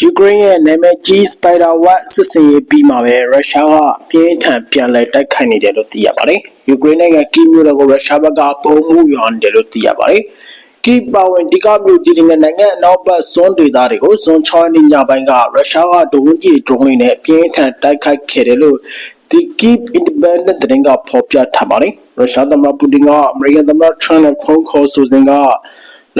ယူကရိန်းရဲ့နာမည်ကြီး Spider Web စစ်စင်ရေးပြီးမှာပဲရုရှားကပြင်းထန်ပြန်လည်တိုက်ခိုက်နေတယ်လို့သိရပါတယ်။ယူကရိန်းနိုင်ငံကီးမြို့တော်ကိုရုရှားဘက်ကပုံမှုရောင်းတယ်လို့သိရပါတယ်။ကီးပါဝင်ဒီကမြို့ကြီးတွေနဲ့နိုင်ငံအနောက်ဘက်ဇွန်ဒေသတွေကိုဇွန်6ရက်နေ့ညပိုင်းကရုရှားကဒုံးကြီးဒရုန်းတွေနဲ့ပြင်းထန်တိုက်ခိုက်ခဲ့တယ်လို့ The Kyiv Independent သတင်းကဖော်ပြထားပါတယ်။ရုရှားသမ္မတပူတင်ကအမေရိကန်သမ္မတထရမ့်နဲ့ဖုန်းခေါ်ဆိုစဉ်က၎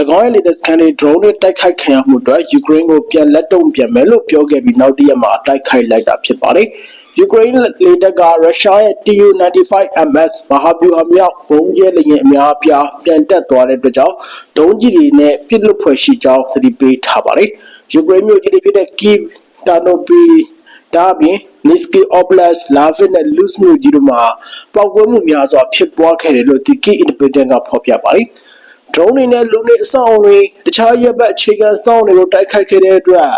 င်းရဲ့ latest ကန်တွေ drone နဲ့တိုက်ခိုက်ခံရမှုအတွက်ယူကရိန်းကိုပြန်လက်တုံ့ပြန်မယ်လို့ပြောခဲ့ပြီးနောက်တစ်ရက်မှာတိုက်ခိုက်လိုက်တာဖြစ်ပါတယ်။ယူကရိန်းလေတပ်ကရုရှားရဲ့ Tu-95MS မဟာဗျူဟာမြောက်ဘုံကျဲလေယာဉ်အများအပြားပြန်တက်သွားတဲ့အတွက်ကြောင့်ဒုံးကျည်တွေနဲ့ပစ်လွတ်ဖွယ်ရှိကြောင်းသတိပေးထားပါတယ်။ယူကရိန်းမြို့ကြီးတွေဖြစ်တဲ့ Kyiv, Ternopil ဒါအပြင် Niski Oblast, Lavin နဲ့ Luz မြို့ကြီးတို့မှာပေါက်ကွဲမှုများစွာဖြစ်ပွားခဲ့တယ်လို့ The Kyiv Independent ကဖော်ပြပါတယ်။ drone တွေနဲ့လူနေအဆောက်အုံတွေတခြားရပ်ဘက်အခြေခံအဆောက်အုံတွေကိုတိုက်ခိုက်ခဲ့တဲ့အတွက်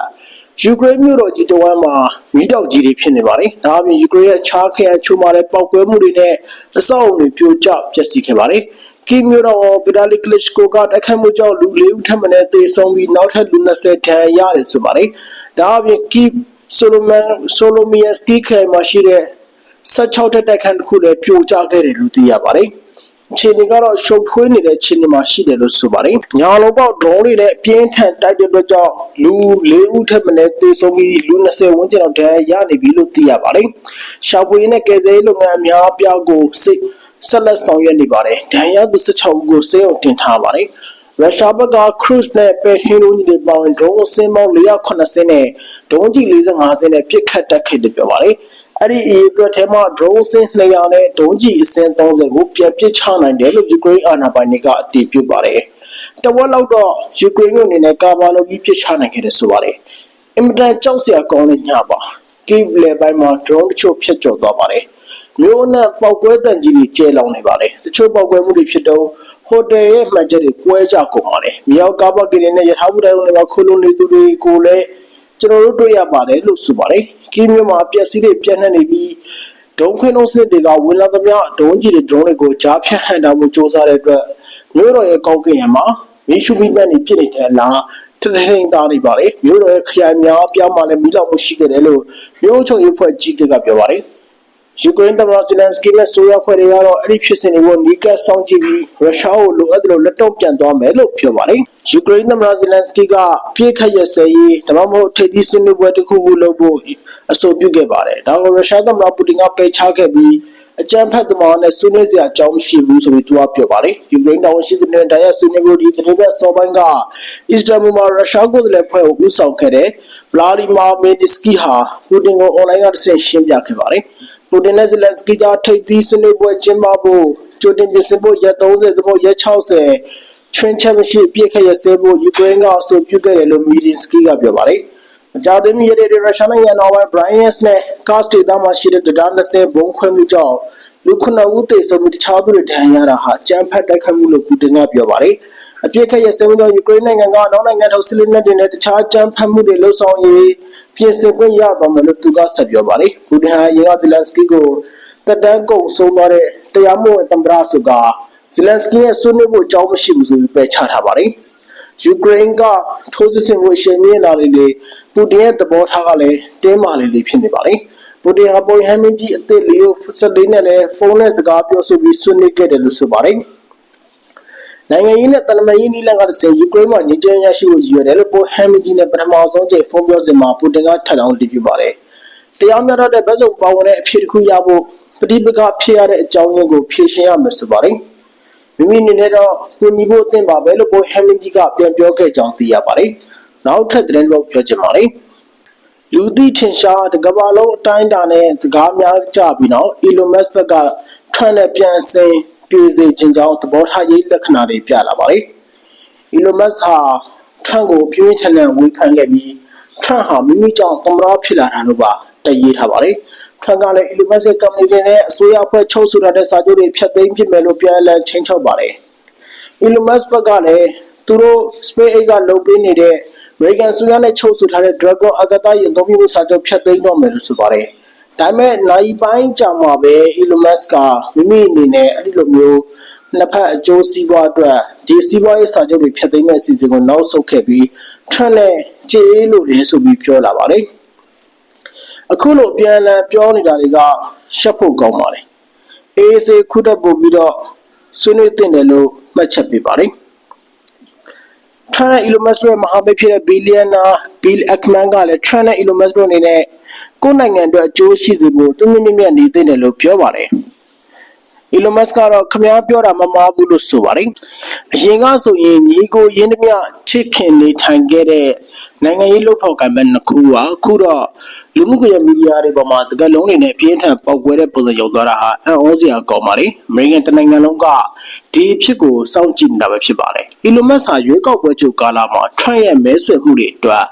ယူကရိန်းမြို့တော်ကြီးတဝမ်းမှာမိတောက်ကြီးတွေဖြစ်နေပါတယ်။ဒါအပြင်ယူကရိန်းရဲ့ခြားခရိုင်ချိုမာတဲ့ပောက်ကွဲမှုတွေနဲ့အဆောက်အုံတွေပြိုကျပျက်စီးခဲ့ပါတယ်။ကီမြို့တော်ဗီတာလီကလစ်ကိုကတိုက်ခိုက်မှုကြောင့်လူ၄ဦးထပ်မံသေဆုံးပြီးနောက်ထပ်လူ20ထန်ရတယ်ဆိုပါတယ်။ဒါအပြင်ကီဆိုလိုမန်ဆိုလိုမီယက်စကီခဲမှာရှိတဲ့16တက်တက်ခန်းတစ်ခုလည်းပြိုကျခဲ့တယ်လို့သိရပါတယ်။အ ခြေအနေကတော့ရှုပ်ထွေးနေတဲ့အခြေအနေမှာရှိတယ်လို့ဆိုပါတယ်။ညာလုံးပေါက် drone တွေနဲ့အပြင်းထန်တိုက်တဲ့အတွက်ကြောင့်လူ၄ဦးထက်မနည်းသေဆုံးပြီးလူ20ဝန်းကျင်လောက်ဒဏ်ရာရနေပြီလို့သိရပါတယ်။ရှာဖွေရေးနဲ့ကယ်ဆယ်ရေးလုပ်ငန်းအများအပြားကိုစိတ်ဆက်လက်ဆောင်ရွက်နေပါတယ်။ဒဏ်ရာသူ16ဦးကိုစေအောင်တင်ထားပါတယ်။ရုရှားဘက်က cruise နဲ့ပဲဟင်းလုံးကြီးတွေပေါင်း drone အစင်းပေါင်း480နဲ့ဒုံးကြီး45စင်းနဲ့ပစ်ခတ်တက်ခဲ့တယ်ပြောပါတယ်။ အဲ့ဒီအရေးအတွက်ထဲမှာ drone စင်း200နဲ့ဒုံးကျည်အစင်း30ကိုပြန်ပစ်ချနိုင်တယ်လို့ယူကရိန်းအာဏာပိုင်တွေကအတည်ပြုပါတယ်။တဝက်လောက်တော့ယူကရိန်းအနေနဲ့ကာဗာလိုကြီးပစ်ချနိုင်ခဲ့တယ်ဆိုပါတယ်။အင်မတန်ကြောက်စရာကောင်းတဲ့ညပါ။ Kyiv လေပိုင်းမှာ drone တချို့ဖျက်ကျော်သွားပါတယ်။မြို့နဲ့ပေါက်ကွဲတန်ကြီးတွေကျဲလောင်နေပါတယ်။တချို့ပေါက်ကွဲမှုတွေဖြစ်တော့ဟိုတယ်ရဲ့မှန်ချက်တွေကွဲကြကုန်ပါတယ်။မြောက်ကားပတ်ကလေးနဲ့ရထားဘူးတိုင်းတွေမှာခိုးလုံနေသူတွေကိုလည်း ကျွန်တော်တို့တွေ့ရပါတယ်လို့ဆိုပါတယ်။ကီးမြို့မှာပျက်စီးတွေပြန့်နှံ့နေပြီးဒုံခွင်းလုံးစနစ်တွေကဝင်လာသမျှဒုံးကြီးတွေဒရုန်းတွေကိုကြားဖြတ်ဟန်တာမှုစ조사တဲ့အတွက်မြို့တော်ရဲ့ကောင်းကင်ရမှာမီးရှူမီပန်းနေဖြစ်နေတဲ့အလားထထထင်းသားနေပါလေမြို့တော်ရဲ့ခရိုင်များအပြောင်းမှလည်းမီးလောင်မှုရှိခဲ့တယ်လို့မြို့ချုံရေးဖွဲ့ကြီးကပြောပါတယ် ယူကရိန်းသမ္မတဇီလန်စကီနဲ့ဆိုရဖွဲ့တွေကတော့အဲ့ဒီဖြစ်စဉ်တွေကိုနီးကပ်စောင့်ကြည့်ပြီးရုရှားကိုလိုအပ်တယ်လို့လက်တော့ပြန်သွားမယ်လို့ပြောပါတယ်။ယူကရိန်းသမ္မတဇီလန်စကီကပြေးခတ်ရစဲရေးဒါမှမဟုတ်ထိပ်သီးဆွေးနွေးပွဲတစ်ခုခုလုပ်ဖို့အဆိုပြုခဲ့ပါတယ်။ဒါကိုရုရှားသမ္မတပူတင်ကပယ်ချခဲ့ပြီးအကြမ်းဖက်သမားနဲ့ဆွေးနွေးစရာအကြောင်းမရှိဘူးဆိုပြီးသူကပြောပါတယ်။ယူကရိန်းတာဝန်ရှိသူတွေနဲ့တရားဆွေးနွေးဖို့ဒီသတင်းပတ်စောပိုင်းကအစ္စတန်ဘူမှာရုရှားကိုယ်စားလှယ်ဖွဲ့ကိုဦးဆောင်ခဲ့တဲ့ဗလာဒီမာမီနီစကီဟာပူတင်ကိုအွန်လိုင်းကတဆင့်ရှင်းပြခဲ့ပါတယ်။ ပူတင်နဲ့ဇီလန်စကီကထိပ်သီးဆွေးနွေးပွဲကျင်းပဖို့ကြိုတင်ပြင်ဆင်ဖို့ရက်30သို့မဟုတ်ရက်60ချွင်းချက်မရှိပြည့်ခရဆဲဖို့ယူကရိန်းကအဆိုပြုခဲ့တယ်လို့မီဒီစကီကပြောပါတယ်။မကြသေးမီရတဲ့ရုရှားနိုင်ငံတော်ပိုင်း Bryansk နဲ့ Kursk ဒေသမှာရှိတဲ့တရား20ဘုံခွဲမှုကြောင့်လူခုနဦးသေဆုံးပြီးတခြားသူတွေဒဏ်ရာရတာဟာကြမ်းဖက်တိုက်ခိုက်မှုလို့ပူတင်ကပြောပါတယ်။အပြစ်ခက်ရဲ့စေဝန်ကြောင့်ယူကရိန်းနိုင်ငံကနောက်နိုင်ငံထုတ်စစ်လက်နက်တွေနဲ့တခြားကြမ်းဖက်မှုတွေလှုပ်ဆောင်ရေး ပြင်ဆင်ခွင့်ရသွားမယ်လို့သူကဆက်ပြောပါတယ်။ပူတင်ဟာယေဂဇီလန်စကီကိုတက်တန်းကုန်ဆုံးသွားတဲ့တရားမဝင်တံပရာစုကဇီလန်စကီရဲ့ဆွေးနွေးဖို့အကြောင်းမရှိဘူးဆိုပြီးပယ်ချထားပါတယ်။ယူကရိန်းကထိုးစစ်ဆင်မှုအရှိန်မြင့်လာလေလေပူတင်ရဲ့သဘောထားကလည်းတင်းမာလေလေဖြစ်နေပါလေပူတင်ဟာပေါ်ဟမ်မင်းကြီးအသစ်လီယို14နဲ့လည်းဖုန်းနဲ့စကားပြောဆိုပြီးဆွေးနွေးခဲ့တယ်လို့ဆိုပါတယ် နိုင်ငံရေးနဲ့တနမရေးနည်းလမ်းကတည်းကယူကရိန်းမှာညီကျန်းရရှိဖို့ရည်ရွယ်တယ်လို့ပေါ်ဟမ်မင်းကြီးနဲ့ပထမဆုံးကြိမ်ဖုန်းပြောစဉ်မှာပူတင်ကထပ်လောင်းတည်ပြပါတယ်တရားမျှတတဲ့ဗတ်စုံပါဝင်တဲ့အဖြစ်တစ်ခုရဖို့ပဋိပက္ခဖြစ်ရတဲ့အကြောင်းရင်းကိုဖြေရှင်းရမယ်ဆိုပါတယ်။မိမိအနေနဲ့တော့ကူညီဖို့အသင့်ပါပဲလို့ပိုဟမ်မင်ကြီးကပြန်ပြောခဲ့ကြောင်းသိရပါတယ်။နောက်ထပ်သတင်းတော့ပြောချင်ပါတယ်။လူသိထင်ရှားတကဘာလုံးအတိုင်းအတာနဲ့စကားများကြပြီးတော့ Elon Musk ဘက်ကထွန်းနဲ့ပြန်ဆင်း ပြေစေခြင်းကြောင့်သဘောထားရေးလက္ခဏာတွေပြလာပါတယ်။ Elon Musk ဟာထရန့်ကိုပြင်းထန်တဲ့ဝန်ခံခဲ့ပြီးထရန့်ဟာမိမိကြောင့်သမ္မတဖြစ်လာတာလို့ပါတည်ရေးထားပါတယ်။ထံကလည်း Elevation Company နဲ့အစိုးရအဖွဲ့ချုပ်ဆိုတာတဲ့စာချုပ်တွေဖျက်သိမ်းဖြစ်မယ်လို့ပြန်လည်ချိန်ချောက်ပါတယ်။ Elon Musk ဘက်ကလည်းသူတို့ SpaceX ကလုပ်ပေးနေတဲ့ American ဆိုရနဲ့ချုပ်ဆိုထားတဲ့ Dragon အကတာရင်သုံးပြီးစာချုပ်ဖျက်သိမ်းတော့မယ်လို့ဆိုပါတယ်။ ဒါပေမဲ့နိုင်ပိုင်းကြာမှာပဲ Elon Musk ကမိမိအနေနဲ့အဲ့ဒီလိုမျိုးနှစ်ဖက်အကျိုးစီးပွားအတွက်ဒီစီးပွားရေးစာချုပ်တွေဖျက်သိမ်းမဲ့အစီအစဉ်ကိုနောက်ဆုတ်ခဲ့ပြီး Trump နဲ့ကြေးလို့လည်းဆိုပြီးပြောလာပါတယ်အခုလိုအပြန်အလှန်ပြောနေတာတွေကရှက်ဖို့ကောင်းပါတယ်အေးစေခုတက်ပို့ပြီးတော့ဆွေးနွေးတင်တယ်လို့မှတ်ချက်ပေးပါတယ်ထရန်နဲ့ Elon Musk ရဲ့မဟာမိတ်ဖြစ်တဲ့ billionaire Bill Ackman ကလည်းထရန်နဲ့ Elon Musk တို့အနေနဲ့ ကိုယ်နိုင်ငံအတွက်အကျိုးရှိစေဖို့သူမြင့်မြတ်နေသင့်တယ်လို့ပြောပါတယ်။ Elon Musk ကတော့ခမားပြောတာမမှားဘူးလို့ဆိုပါတယ်။အရင်ကဆိုရင်ညီကိုရင်းနှမြချစ်ခင်နေထိုင်ခဲ့တဲ့ နိုင်ငံရေးလှုပ်ဖော်ကံမဲ့နှစ်ခုကအခုတော့လူမှုကွန်ရက်မီဒီယာတွေပေါ်မှာစကားလုံးတွေနဲ့ပြင်းထန်ပေါက်ကွဲတဲ့ပုံစံရောက်သွားတာဟာအံ့ဩစရာကောင်းပါတယ်။အမေရိကန်တနိုင်ငံလုံးကဒီအဖြစ်ကိုစောင့်ကြည့်နေတာပဲဖြစ်ပါတယ်။ Elon Musk ဟာရွေးကောက်ပွဲချုပ်ကာလမှာ Trump ရဲ့မဲဆွယ်မှုတွေအတွက်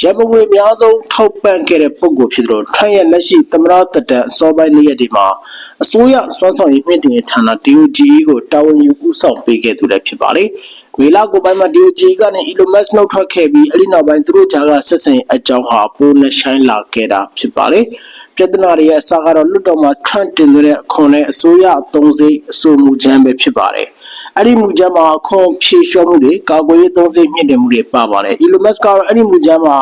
ရန်ပုံငွေအများဆုံးထောက်ပံ့ခဲ့တဲ့ပုဂ္ဂိုလ်ဖြစ်တယ်လို့ Trump ရဲ့လက်ရှိသမ္မတသက်တမ်းအစောပိုင်းနေ့ရက်တွေမှာအစိုးရစွမ်းဆောင်ရည်မြင့်တင်ရေးဌာန DOGE ကိုတာဝန်ယူဦးဆောင်ပေးခဲ့သူလည်းဖြစ်ပါတယ်။ ဝေလာကိုပိုင်းမှာ DOGE ကနေ Elon Musk နှုတ်ထွက်ခဲ့ပြီးအဲ့ဒီနောက်ပိုင်းသူတို့ကြားကဆက်ဆံရေးအကြောင်းဟာပိုနဲ့ရှိုင်းလာခဲ့တာဖြစ်ပါတယ်။ပြဿနာတွေရဲ့အစကတော့လွတ်တော်မှာ Trump တင်သွင်းတဲ့အခွန်နဲ့အစိုးရအသုံးစရိတ်အဆိုမှုချမ်းပဲဖြစ်ပါတယ်။အဲ့ဒီမူကြမ်းမှာအခွန်ဖြေလျှော့မှုတွေကာကွယ်ရေးသုံးစရိတ်မြင့်တင်မှုတွေပါပါတယ်။ Elon Musk ကတော့အဲ့ဒီမူကြမ်းမှာ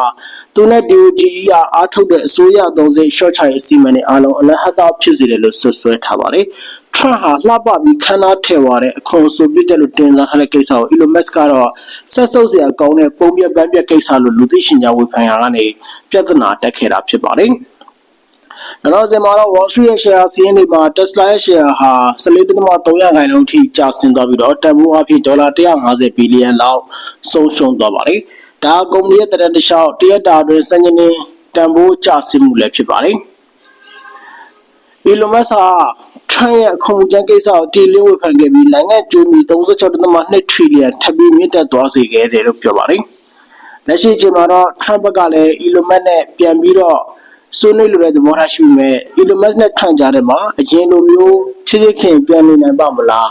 သူနဲ့ DOGE ကအားထုတ်တဲ့အစိုးရအသုံးစရိတ် short ချရေးစီမံတဲ့အားလုံးအလဟတ်သားဖြစ်စေတယ်လို့ဆွဆွဲထားပါတယ်။ Trump ဟာလှပပြီးခန်းသားထည့်သွားတဲ့အခွန်အဆိုပြစ်တယ်လို့တင်စားထားတဲ့ကိစ္စကို Elon Musk ကတော့ဆက်ဆုပ်စရာကောင်းတဲ့ပုံပြပန်းပြကိစ္စလို့လူသိရှင်ကြားဝေဖန်ရာကနေပြဿနာတက်ခဲ့တာဖြစ်ပါတယ်။နောက်ဆက်မှာတော့ Wall Street ရဲ့ share စီးရင်တွေမှာ Tesla ရဲ့ share ဟာ14.3ရာခိုင်နှုန်းထိကျဆင်းသွားပြီးတော့တန်ဖိုးအဖြစ်ဒေါ်လာ150ဘီလီယံလောက်ဆုံးရှုံးသွားပါတယ်။ဒါကုမ္ပဏီရဲ့တရန်တလျှောက်တရက်တာတွင်စံချိန်တင်တန်ဖိုးကျဆင်းမှုလည်းဖြစ်ပါတယ်။ Elon Musk ဟာ Trump ရဲ့အခုံကြမ်းကိစ္စကိုတီလင်းဝေဖန်ခဲ့ပြီးနိုင်ငံကျိုးမီ36.2 trillion ထပ်ပြီးမြင့်တက်သွားစေခဲ့တယ်လို့ပြောပါတယ်။လက်ရှိအချိန်မှာတော့ Trump ဘက်ကလည်း Elon Musk နဲ့ပြန်ပြီးတော့ဆွေးနွေးလိုတဲ့သဘောထားရှိပေမဲ့ Elon Musk နဲ့ Trump ကြားထဲမှာအရင်လိုမျိုးချစ်ချစ်ခင်ပြန်နေနိုင်ပါမလား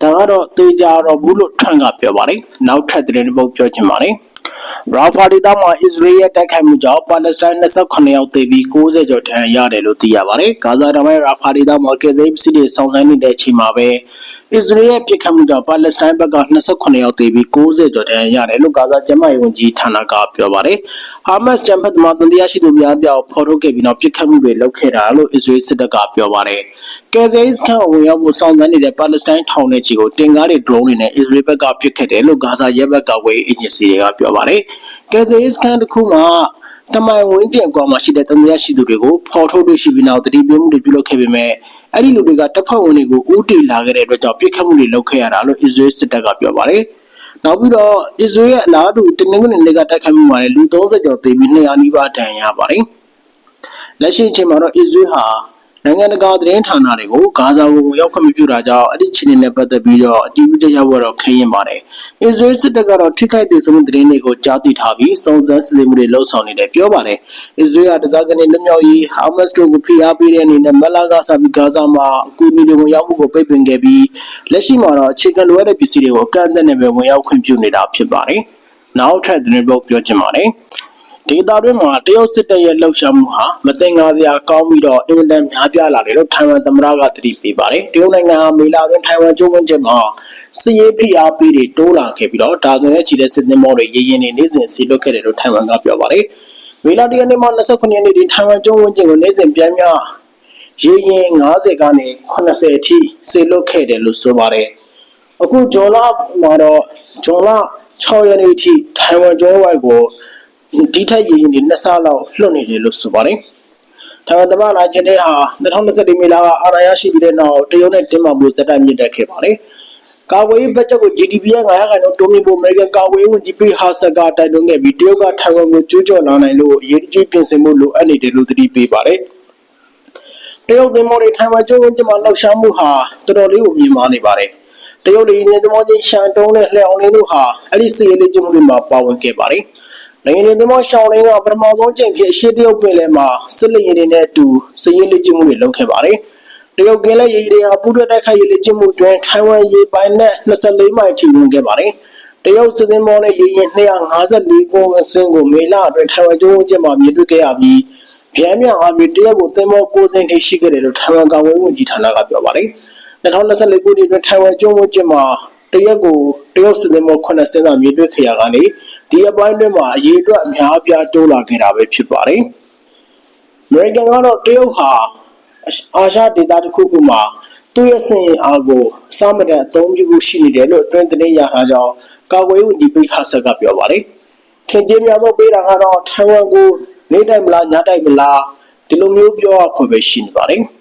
ဒါကတော့သေချာတော့ဘူးလို့ Trump ကပြောပါတယ်နောက်ထပ်သတင်းတစ်ပုဒ်ပြောချင်ပါတယ် ရာဖာဒေသမှာအစ္စရေးရဲ့တိုက်ခိုက်မှုကြောင့်ပါလက်စတိုင်း28ယောက်သေပြီး90ကျော်ဒဏ်ရာရတယ်လို့သိရပါတယ်။ဂါဇာတောင်ပိုင်းရာဖာဒေသမှာကယ်ဆယ်ရေးပစ္စည်းတွေဆောင်ဆိုင်နေတဲ့အချိန်မှာပဲအစ္စရေးရဲ့ပြစ်ခတ်မှုကြောင့်ပါလက်စတိုင်းဘက်က28ယောက်သေပြီး90ကျော်ဒဏ်ရာရတယ်လို့ဂါဇာကျန်းမာရေးဝန်ကြီးဌာနကပြောပါတယ်။ဟာမတ်စ်ကျန်းဖက်သမားတန်တရားရှိသူများပြောက်ဖော်ထုတ်ခဲ့ပြီးနောက်ပြစ်ခတ်မှုတွေလုပ်ခဲ့တာလို့အစ္စရေးစစ်တပ်ကပြောပါတယ်။ ကယ်ဆယ်ရေးစခန်းဝင်ရောက်ဖို့ဆောင်ဆိုင်နေတဲ့ပါလက်စတိုင်းထောင်ထဲချီကိုတင်ကားတွေ drone တွေနဲ့အစ္စရေးဘက်ကပစ်ခတ်တယ်လို့ဂါဇာရဲဘက်ကဝေးအေဂျင်စီတွေကပြောပါတယ်။ကယ်ဆယ်ရေးစခန်းတစ်ခုမှာတမိုင်ဝင်းကျင်ကွာမှာရှိတဲ့တန်တရားရှိသူတွေကိုဖော်ထုတ်တွေ့ရှိပြီးနောက်တတိပြမှုတွေပြုလုပ်ခဲ့ပေမဲ့အဲ့ဒီလူတွေကတပ်ဖွဲ့ဝင်တွေကိုဦးတည်လာခဲ့တဲ့အတွက်ကြောင့်ပြစ်ခတ်မှုတွေလုပ်ခဲ့ရတာလို့အစ္စရေးစစ်တပ်ကပြောပါတယ်။နောက်ပြီးတော့အစ္စရေးရဲ့အလားတူတနင်္ဂနွေနေ့ကတိုက်ခိုက်မှုမှာလည်းလူ30ကျော်သေပြီး200နီးပါးဒဏ်ရာရပါတယ်။လက်ရှိအချိန်မှာတော့အစ္စရေးဟာ နိုင်ငံတကာသတင်းဌာနတွေကိုဂါဇာကိုဝင်ရောက်ခွင့်မပြုတာကြောင့်အဲ့ဒီချင်းနဲ့ပတ်သက်ပြီးတော့အတီးပြုချက်ရောက်တော့ခင်းရင်ပါတယ်။အစ္စရေးစစ်တပ်ကတော့ထိခိုက်သေးဆုံးသတင်းတွေကိုကြားသိထားပြီးစုံစမ်းစစ်ဆေးမှုတွေလှုပ်ဆောင်နေတယ်ပြောပါတယ်။အစ္စရေးကတစားကနေလွတ်မြောက်ရေးဟာမတ်စ်တို့ကိုဖိအားပေးတဲ့အနေနဲ့မလာကစားပြီးဂါဇာမှာအကူအညီတွေဝင်ရောက်မှုကိုပိတ်ပင်ခဲ့ပြီးလက်ရှိမှာတော့အခြေခံလိုအပ်တဲ့ပစ္စည်းတွေကိုအကန့်အသတ်နဲ့ပဲဝင်ရောက်ခွင့်ပြုနေတာဖြစ်ပါတယ်။နောက်ထပ်သတင်းပုတ်ပြောချင်ပါတယ်။ ဒေသတွင်းမှာတရုတ်စစ်တပ်ရဲ့လှုပ်ရှားမှုဟာမတင်ငါစရာကောင်းပြီးတော့အင်တန်များပြားလာတယ်လို့ထိုင်ဝမ်သမ္မတကသတိပေးပါတယ်။တရုတ်နိုင်ငံဟာမေလာတွင်ထိုင်ဝမ်ကျုံးဝန်းကျင်မှာစစ်ရေးဖိအားပေးတွေတိုးလာခဲ့ပြီးတော့ဒါဇင်နဲ့ချီတဲ့စစ်သင်္ဘောတွေရေရင်နေနေစဉ်ဆီလွတ်ခဲ့တယ်လို့ထိုင်ဝမ်ကပြောပါတယ်။မေလာတရနေ့မှာ29ရက်နေ့ဒီထိုင်ဝမ်ကျုံးဝန်းကျင်ကိုနေစဉ်ပြန်မြရေရင်90ကနေ80အထိဆေလွတ်ခဲ့တယ်လို့ဆိုပါတယ်။အခုဂျွန်လမှာတော့ဂျွန်လ6ရက်နေ့အထိထိုင်ဝမ်ကျုံးဝိုက်ကို ဒီထက်ရည်ရင်တွေနှစ်ဆလောက်လွတ်နေတယ်လို့ဆိုပါတယ်။ထိုင်ဝမ်သမ္မတလာကျင်းတဲ့ဟာ2021မေလကအာဏာရရှိပြီးတဲ့နောက်တရုတ်နဲ့တင်းမာမှုစက်တိုင်မြင့်တက်ခဲ့ပါတယ်။ကာဝေးဘတ်ဂျက်ကို GDP ရဲ့900ခန့်တိုးမြင့်ဖို့အမေရိကန်ကာဝေးဝန်ကြီးပီဟာဆက်ကတိုက်တွန်းခဲ့ပြီးတရုတ်ကထိုင်ဝမ်ကိုကျူးကျော်လာနိုင်လို့အရေးကြီးပြင်ဆင်မှုလိုအပ်နေတယ်လို့သတိပေးပါတယ်။တရုတ်သင်္ဘောတွေထိုင်ဝမ်ကျွန်းဝန်းကျင်မှာလှောက်ရှားမှုဟာတော်တော်လေးကိုမြင့်မားနေပါတယ်။တရုတ်လေယာဉ်သင်္ဘောချင်းရှန်တုံးနဲ့လျှောင်းလင်းတို့ဟာအဲ့ဒီစီးရီးလေးကျမှုတွေမှာပါဝင်ခဲ့ပါတယ်။ နိုင်ငံရေးသင်းမောရှောင်းလင်းကပထမဆုံးချိန်ဖြစ်အရှိတရုတ်ပင်လယ်မှာစစ်လေယာဉ်တွေနဲ့အတူစစ်ရေးလေ့ကျင့်မှုတွေလုပ်ခဲ့ပါတယ်။တရုတ်ကင်းလက်ရေတွေဟာပူးတွဲတိုက်ခိုက်ရေးလေ့ကျင့်မှုတွင်ထိုင်ဝမ်ရေပိုင်နဲ့24မိုင်ထိဝင်ခဲ့ပါတယ်။တရုတ်စစ်သင်းမောနဲ့ရေရင်254ကိုစင်းကိုမေလအတွင်းထိုင်ဝမ်ကျွန်းကျင်းမှာမြင်တွေ့ခဲ့ရပြီးဗျမ်းမြောင်အားဖြင့်တရုတ်ကိုသင်းမောကိုစင်းထိရှိခဲ့တယ်လို့ထိုင်ဝမ်ကာကွယ်ဝန်ကြီးဌာနကပြောပါတယ်။2024ခုနှစ်အတွင်းထိုင်ဝမ်ကျွန်းကျင်းမှာတရုတ်ကိုတရုတ်စစ်သင်းမော9စင်းသာမြင်တွေ့ခဲ့ရကနေ ဒီအပိုင်းတွင်းမှာအရေးအတွက်အများအပြားတိုးလာခဲ့တာပဲဖြစ်ပါတယ်။အမေရိကန်ကတော့တရုတ်ဟာအာရှဒေသတစ်ခုခုမှာသူ့ရဲ့စင်ရင်အားကိုအစမတန်အသုံးပြုဖို့ရှိနေတယ်လို့အတွင်းသတင်းရထားကြောင်းကာကွယ်ရေးဝန်ကြီးပိတ်ဟာဆက်ကပြောပါတယ်။ခင်ကျေးများသောပေးတာကတော့ထိုင်ဝမ်ကိုနေတိုက်မလားညတိုက်မလားဒီလိုမျိုးပြောရခွင့်ပဲရှိနေပါတယ်။